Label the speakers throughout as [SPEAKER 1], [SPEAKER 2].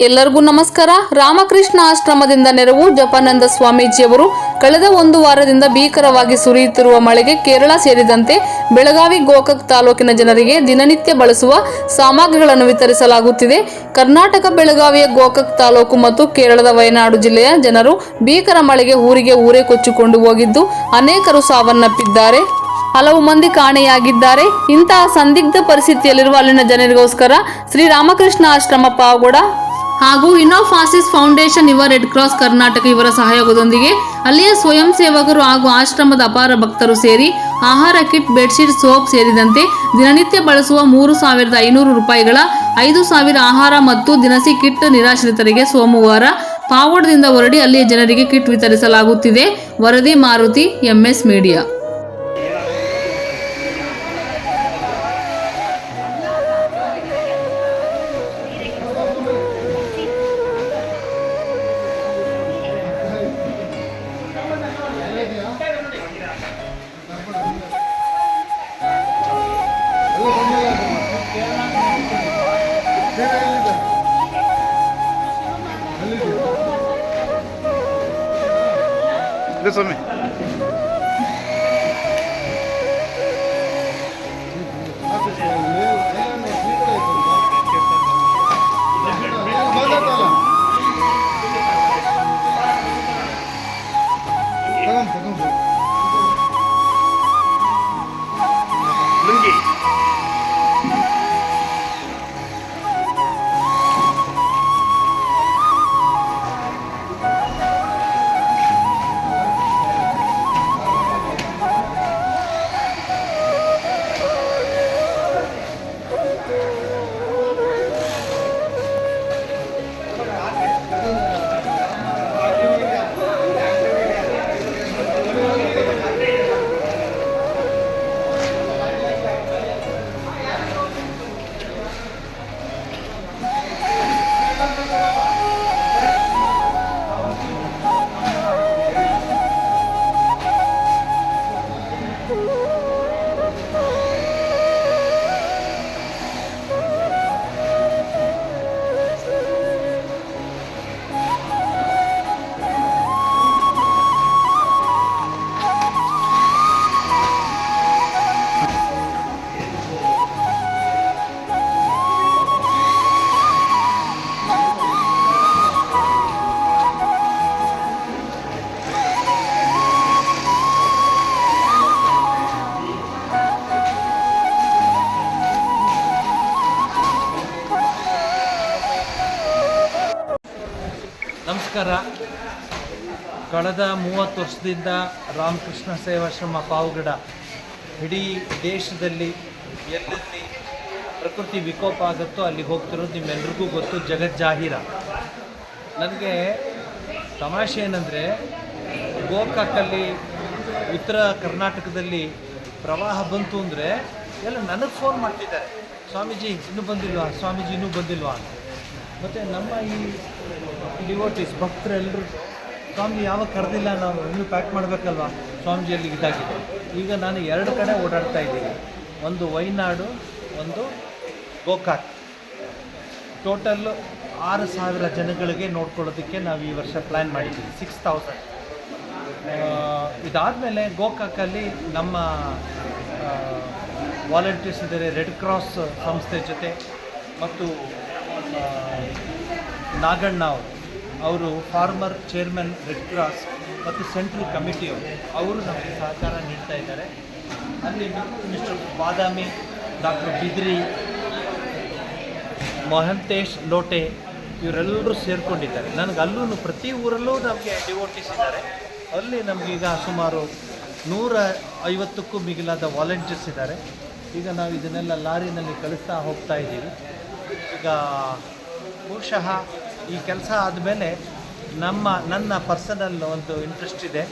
[SPEAKER 1] ಎಲ್ಲರಿಗೂ ನಮಸ್ಕಾರ. ರಾಮಕೃಷ್ಣ ಆಶ್ರಮದಿಂದ ನೆರವು ಜಪಾನಂದ ಸ್ವಾಮೀಜಿಯವರು ಕಳೆದ ಒಂದು ವಾರದಿಂದ ಭೀಕರವಾಗಿ ಸುರಿಯುತ್ತಿರುವ ಮಳೆಗೆ ಕೇರಳ ಸೇರಿದಂತೆ ಬೆಳಗಾವಿ ಗೋಕಾಕ್ ತಾಲೂಕಿನ ಜನರಿಗೆ ದಿನನಿತ್ಯ ಬಳಸುವ ಸಾಮಗ್ರಿಗಳನ್ನು ವಿತರಿಸಲಾಗುತ್ತಿದೆ. ಕರ್ನಾಟಕ, ಬೆಳಗಾವಿಯ ಗೋಕಾಕ್ ತಾಲೂಕು ಮತ್ತು ಕೇರಳದ ವಯನಾಡು ಜಿಲ್ಲೆಯ ಜನರು ಭೀಕರ ಮಳೆಗೆ ಊರಿಗೆ ಊರೇ ಕೊಚ್ಚಿಕೊಂಡು ಹೋಗಿದ್ದು ಅನೇಕರು ಸಾವನ್ನಪ್ಪಿದ್ದಾರೆ. ಹಲವು ಮಂದಿ ಕಾಣೆಯಾಗಿದ್ದಾರೆ. ಇಂತಹ ಸಂದಿಗ್ಧ ಪರಿಸ್ಥಿತಿಯಲ್ಲಿರುವ ಅಲ್ಲಿನ ಜನರಿಗೋಸ್ಕರ ಶ್ರೀರಾಮಕೃಷ್ಣ ಆಶ್ರಮ ಪಾವಗಡ ಹಾಗೂ ಇನೋಫಾಸಿಸ್ ಫೌಂಡೇಶನ್ ಯುವ ರೆಡ್ ಕ್ರಾಸ್ ಕರ್ನಾಟಕ ಇವರ ಸಹಯೋಗದೊಂದಿಗೆ ಅಲ್ಲಿಯ ಸ್ವಯಂ ಸೇವಕರು ಹಾಗೂ ಆಶ್ರಮದ ಅಪಾರ ಭಕ್ತರು ಸೇರಿ ಆಹಾರ ಕಿಟ್, ಬೆಡ್ಶೀಟ್, ಸೋಪ್ ಸೇರಿದಂತೆ ದಿನನಿತ್ಯ ಬಳಸುವ ಮೂರು ಸಾವಿರದ ಐನೂರು ರೂಪಾಯಿಗಳ ಐದು ಸಾವಿರ ಆಹಾರ ಮತ್ತು ದಿನಸಿ ಕಿಟ್ ನಿರಾಶ್ರಿತರಿಗೆ ಸೋಮವಾರ ಪಾವಡದಿಂದ ಹೊರಡಿ ಅಲ್ಲಿಯ ಜನರಿಗೆ ಕಿಟ್ ವಿತರಿಸಲಾಗುತ್ತಿದೆ. ವರದಿ ಮಾರುತಿ ಎಂಎಸ್ ಮೀಡಿಯಾ
[SPEAKER 2] ಇದೆ ಸ್ವಾಮಿ
[SPEAKER 3] ನಮಸ್ಕಾರ ಕಳೆದ ಮೂವತ್ತು ವರ್ಷದಿಂದ ರಾಮಕೃಷ್ಣ ಸೇವಾಶ್ರಮ ಪಾವಗಡ ಇಡೀ ದೇಶದಲ್ಲಿ ಎಲ್ಲೆಲ್ಲಿ ಪ್ರಕೃತಿ ವಿಕೋಪ ಆಗುತ್ತೋ ಅಲ್ಲಿಗೆ ಹೋಗ್ತಿರೋದು ನಿಮ್ಮೆಲ್ರಿಗೂ ಗೊತ್ತು ಜಗಜ್ಜಾಹೀರ ನನಗೆ ತಮಾಷೆ ಏನಂದರೆ, ಗೋಕಾಕಲ್ಲಿ ಉತ್ತರ ಕರ್ನಾಟಕದಲ್ಲಿ ಪ್ರವಾಹ ಬಂತು ಅಂದರೆ ಎಲ್ಲ ನನಗೆ ಫೋನ್ ಮಾಡ್ತಿದ್ದಾರೆ. ಸ್ವಾಮೀಜಿ, ಇನ್ನೂ ಬಂದಿಲ್ವಾ? ಸ್ವಾಮೀಜಿ, ಇನ್ನೂ ಬಂದಿಲ್ವಾ? ಅಂತ ಮತ್ತು ನಮ್ಮ ಈ ಡಿವೋಟೀಸ್ ಭಕ್ತರೆಲ್ಲರೂ ಸ್ವಾಮಿ ಯಾವಾಗ ಕರೆದಿಲ್ಲ ನಾವು ಇನ್ನೂ ಪ್ಯಾಕ್ ಮಾಡಬೇಕಲ್ವಾ? ಸ್ವಾಮೀಜಿ ಅಲ್ಲಿಗೆ ಇದಾಗಿದೆ. ಈಗ ನಾನು ಎರಡು ಕಡೆ ಓಡಾಡ್ತಾ ಇದ್ದೀನಿ. ಒಂದು ವೈನಾಡು, ಒಂದು ಗೋಕಾಕ್. ಟೋಟಲ್ ಆರು ಸಾವಿರ ಜನಗಳಿಗೆ ನೋಡ್ಕೊಳ್ಳೋದಕ್ಕೆ ನಾವು ಈ ವರ್ಷ ಪ್ಲ್ಯಾನ್ ಮಾಡಿದ್ದೀವಿ. ಸಿಕ್ಸ್ ತೌಸಂಡ್ ಇದಾದಮೇಲೆ ಗೋಕಾಕಲ್ಲಿ ನಮ್ಮ ವಾಲಂಟಿಯರ್ಸ್ ಇದ್ದಾರೆ. ರೆಡ್ ಕ್ರಾಸ್ ಸಂಸ್ಥೆ ಜೊತೆ. ಮತ್ತು ನಾಗಣ್ಣ ಅವರು. ಅವರು ಫಾರ್ಮರ್ ಚೇರ್ಮನ್ ರೆಡ್ ಕ್ರಾಸ್ ಮತ್ತು ಸೆಂಟ್ರಲ್ ಕಮಿಟಿಯವರು ಅವರು. ನಮಗೆ ಸಹಕಾರ ನೀಡ್ತಾ ಇದ್ದಾರೆ. ಅಲ್ಲಿ ಮಿಸ್ಟರ್ ಬಾದಾಮಿ, ಡಾಕ್ಟರ್ ಬಿದ್ರಿ, ಮೊಹಂತೇಶ್ ಲೋಟೆ, ಇವರೆಲ್ಲರೂ ಸೇರಿಕೊಂಡಿದ್ದಾರೆ. ನನಗೆ ಅಲ್ಲೂ ಪ್ರತಿ ಊರಲ್ಲೂ ನಮಗೆ ಡಿವೋಟೀಸ್ ಇದ್ದಾರೆ. ಅಲ್ಲಿ ನಮಗೀಗ ಸುಮಾರು ನೂರ ಐವತ್ತಕ್ಕೂ ಮಿಗಿಲಾದ ವಾಲಂಟಿಯರ್ಸ್ ಇದ್ದಾರೆ. ಈಗ ನಾವು ಇದನ್ನೆಲ್ಲ ಲಾರಿನಲ್ಲಿ ಕಳಿಸ್ತಾ ಹೋಗ್ತಾ ಇದ್ದೀವಿ. ಈಗ ಬಹುಶಃ ಈ ಕೆಲಸ ಆದಮೇಲೆ ನಮ್ಮ, ನನ್ನ ಪರ್ಸನಲ್ ಒಂದು ಇಂಟ್ರೆಸ್ಟ್ ಇದೆ.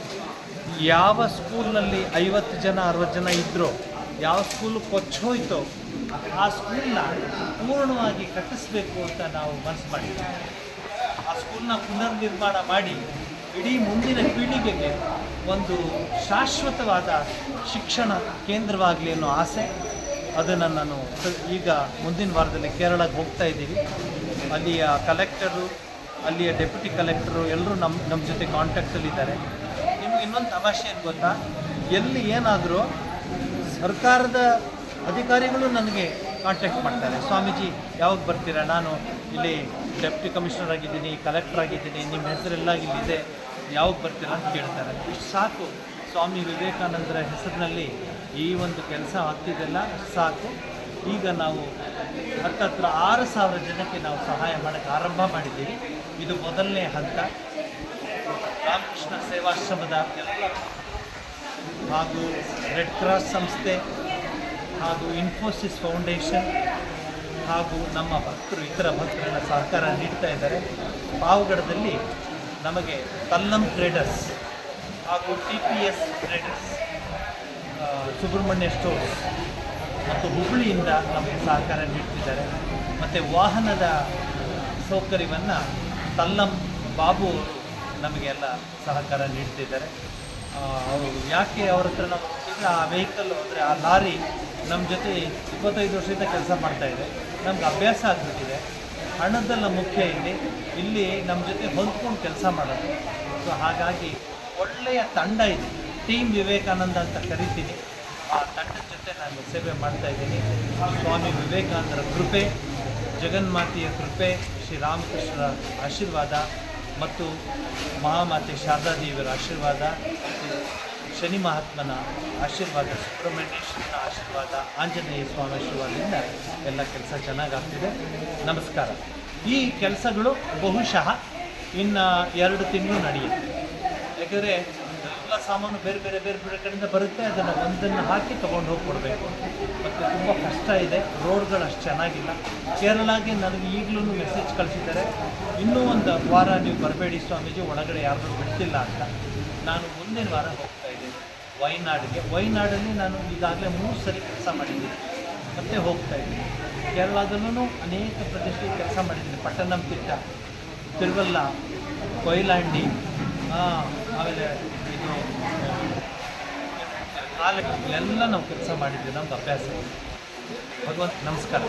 [SPEAKER 3] ಯಾವ ಸ್ಕೂಲ್ನಲ್ಲಿ ಐವತ್ತು ಜನ, ಅರವತ್ತು ಜನ ಇದ್ದರೂ ಯಾವ ಸ್ಕೂಲು ಕೊಚ್ಚೋಯ್ತೋ ಆ ಸ್ಕೂಲ್ನ ಪೂರ್ಣವಾಗಿ ಕಟ್ಟಿಸ್ಬೇಕು ಅಂತ ನಾವು ಮನಸ್ಸು ಮಾಡಿದ್ವಿ ಆ ಸ್ಕೂಲ್ನ ಪುನರ್ನಿರ್ಮಾಣ ಮಾಡಿ ಇಡೀ ಮುಂದಿನ ಪೀಳಿಗೆಗೆ ಒಂದು ಶಾಶ್ವತವಾದ ಶಿಕ್ಷಣ ಕೇಂದ್ರವಾಗಲಿ ಅನ್ನೋ ಆಸೆ ಅದನ್ನು ನಾನು ಈಗ ಮುಂದಿನ ವಾರದಲ್ಲಿ ಕೇರಳಕ್ಕೆ ಹೋಗ್ತಾ ಇದ್ದೀವಿ. ಅಲ್ಲಿಯ ಕಲೆಕ್ಟರು, ಅಲ್ಲಿಯ ಡೆಪ್ಯೂಟಿ ಕಲೆಕ್ಟರು ಎಲ್ಲರೂ ನಮ್ಮ ನಮ್ಮ ಜೊತೆ ಕಾಂಟ್ಯಾಕ್ಟಲ್ಲಿದ್ದಾರೆ ನಿಮ್ಗೆ ಇನ್ನೊಂದು ತಮಾಷೆ ಏನು ಗೊತ್ತಾ? ಎಲ್ಲಿ ಏನಾದರೂ ಸರ್ಕಾರದ ಅಧಿಕಾರಿಗಳು ನನಗೆ ಕಾಂಟ್ಯಾಕ್ಟ್ ಮಾಡ್ತಾರೆ. ಸ್ವಾಮೀಜಿ, ಯಾವಾಗ ಬರ್ತೀರಾ? ನಾನು ಇಲ್ಲಿ ಡೆಪ್ಟಿ ಕಮಿಷನರ್ ಆಗಿದ್ದೀನಿ, ಕಲೆಕ್ಟರ್ ಆಗಿದ್ದೀನಿ ನಿಮ್ಮ ಹೆಸರೆಲ್ಲ ಇಲ್ಲಿದೆ ಯಾವಾಗ ಬರ್ತೀರಾ ಅಂತ ಕೇಳ್ತಾರೆ. ಸಾಕು. ಸ್ವಾಮಿ ವಿವೇಕಾನಂದರ ಹೆಸರಿನಲ್ಲಿ ಈ ಒಂದು ಕೆಲಸ ಆಗ್ತಿದ್ದೆಲ್ಲ ಸಾಕು. ಈಗ ನಾವು ಹತ್ತತ್ರ ಆರು ಸಾವಿರ ಜನಕ್ಕೆ ನಾವು ಸಹಾಯ ಮಾಡಕ್ಕೆ ಆರಂಭ ಮಾಡಿದ್ದೀವಿ. ಇದು ಮೊದಲನೇ ಹಂತ. ರಾಮಕೃಷ್ಣ ಸೇವಾಶ್ರಮದ ಹಾಗೂ ರೆಡ್ ಕ್ರಾಸ್ ಸಂಸ್ಥೆ ಹಾಗೂ ಇನ್ಫೋಸಿಸ್ ಫೌಂಡೇಶನ್ ಹಾಗೂ ನಮ್ಮ ಭಕ್ತರು, ಇತರ ಭಕ್ತರೆಲ್ಲ ಸಹಕಾರ ನೀಡ್ತಾ ಇದ್ದಾರೆ. ಪಾವಗಡದಲ್ಲಿ ನಮಗೆ ತಲ್ಲಂ ಟ್ರೇಡರ್ಸ್ ಹಾಗೂ T P S traders Subrahmanya stores ಮತ್ತು ಹುಬ್ಬಳ್ಳಿಯಿಂದ ನಮಗೆ ಸಹಕಾರ ನೀಡ್ತಿದ್ದಾರೆ. ಮತ್ತು ವಾಹನದ ಸೌಕರ್ಯವನ್ನು ತಲ್ಲಂ ಬಾಬು ಅವರು ನಮಗೆಲ್ಲ ಸಹಕಾರ ನೀಡ್ತಿದ್ದಾರೆ. ಅವರು ಯಾಕೆ ಅವ್ರ ಹತ್ರ ನಾವು ಆ ವೆಹಿಕಲ್ ಅಂದರೆ ಆ ಲಾರಿ ನಮ್ಮ ಜೊತೆ ಇಪ್ಪತ್ತೈದು ವರ್ಷದಿಂದ ಕೆಲಸ ಮಾಡ್ತಾ ಇದೆ. ನಮ್ಗೆ ಅಭ್ಯಾಸ ಆಗ್ಬಿಟ್ಟಿದೆ. ಹಣದ್ದೆಲ್ಲ ಮುಖ್ಯ ಇಲ್ಲಿ. ಇಲ್ಲಿ ನಮ್ಮ ಜೊತೆ ಹೊಂದ್ಕೊಂಡು ಕೆಲಸ ಮಾಡೋದು. ಸೊ ಹಾಗಾಗಿ ಒಳ್ಳೆಯ ತಂಡ ಇದೆ. ಟೀಮ್ ವಿವೇಕಾನಂದ ಅಂತ ಕರಿತೀನಿ. ಆ ತಂಡದ ಜೊತೆ ನಾನು ಸೇವೆ ಮಾಡ್ತಾ ಇದ್ದೀನಿ. ಸ್ವಾಮಿ ವಿವೇಕಾನಂದರ ಕೃಪೆ, ಜಗನ್ಮಾತೆಯ ಕೃಪೆ ಶ್ರೀರಾಮಕೃಷ್ಣರ ಆಶೀರ್ವಾದ ಮತ್ತು ಮಹಾಮಾತೆ ಶಾರದಾದೇವಿಯರ ಆಶೀರ್ವಾದ ಶನಿ ಮಹಾತ್ಮನ ಆಶೀರ್ವಾದ, ಸುಬ್ರಹ್ಮಣ್ಯೇಶ್ವರನ ಆಶೀರ್ವಾದ, ಆಂಜನೇಯ ಸ್ವಾಮಿ ಆಶೀರ್ವಾದದಿಂದ ಎಲ್ಲ ಕೆಲಸ ಚೆನ್ನಾಗಾಗ್ತಿದೆ. ನಮಸ್ಕಾರ. ಈ ಕೆಲಸಗಳು ಬಹುಶಃ ಇನ್ನು ಎರಡು ತಿಂಗಳು ನಡೆಯುತ್ತೆ. ಯಾಕಂದರೆ ಎಲ್ಲ ಸಾಮಾನು ಬೇರೆ ಬೇರೆ ಬೇರೆ ಬೇರೆ ಕಡೆಯಿಂದ ಬರುತ್ತೆ, ಅದನ್ನು ಒಂದನ್ನು ಹಾಕಿ ತೊಗೊಂಡು ಹೋಗಿ ಕೊಡಬೇಕು ಮತ್ತು ತುಂಬ ಕಷ್ಟ ಇದೆ, ರೋಡ್ಗಳು ಅಷ್ಟು ಚೆನ್ನಾಗಿಲ್ಲ. ಕೇರಳಾಗೆ ನನಗೆ ಈಗಲೂ ಮೆಸೇಜ್ ಕಳಿಸಿದ್ದಾರೆ, ಇನ್ನೂ ಒಂದು ವಾರ ನೀವು ಬರಬೇಡಿ ಸ್ವಾಮೀಜಿ, ಒಳಗಡೆ ಯಾರನ್ನೂ ಬಿಡ್ತಿಲ್ಲ ಅಂತ. ನಾನು ಮುಂದಿನ ವಾರ ಹೋಗ್ತಾ ಇದ್ದೀನಿ, ವೈನಾಡಿಗೆ. ವೈನಾಡಲ್ಲಿ ನಾನು ಈಗಾಗಲೇ ಮೂರು ಸರಿ ಕೆಲಸ ಮಾಡಿದ್ದೀನಿ, ಮತ್ತೆ ಹೋಗ್ತಾ ಇದ್ದೀನಿ. ಕೇರಳದಲ್ಲೂ ಅನೇಕ ಪ್ರದೇಶದಲ್ಲಿ ಕೆಲಸ ಮಾಡಿದ್ದೀನಿ, ಪಟ್ಟಣಂತಿಟ್ಟ, ತಿರುವಲ್ಲ, ಕೊಯ್ಲಾಂಡಿ ಆಮೇಲೆ ಇದು ಕಾಲ ಇಲ್ಲೆಲ್ಲ ನಾವು ಕೆಲಸ ಮಾಡಿದ್ದೀವಿ ನಮ್ದು ಅಭ್ಯಾಸ. ಭಗವಂತ ನಮಸ್ಕಾರ.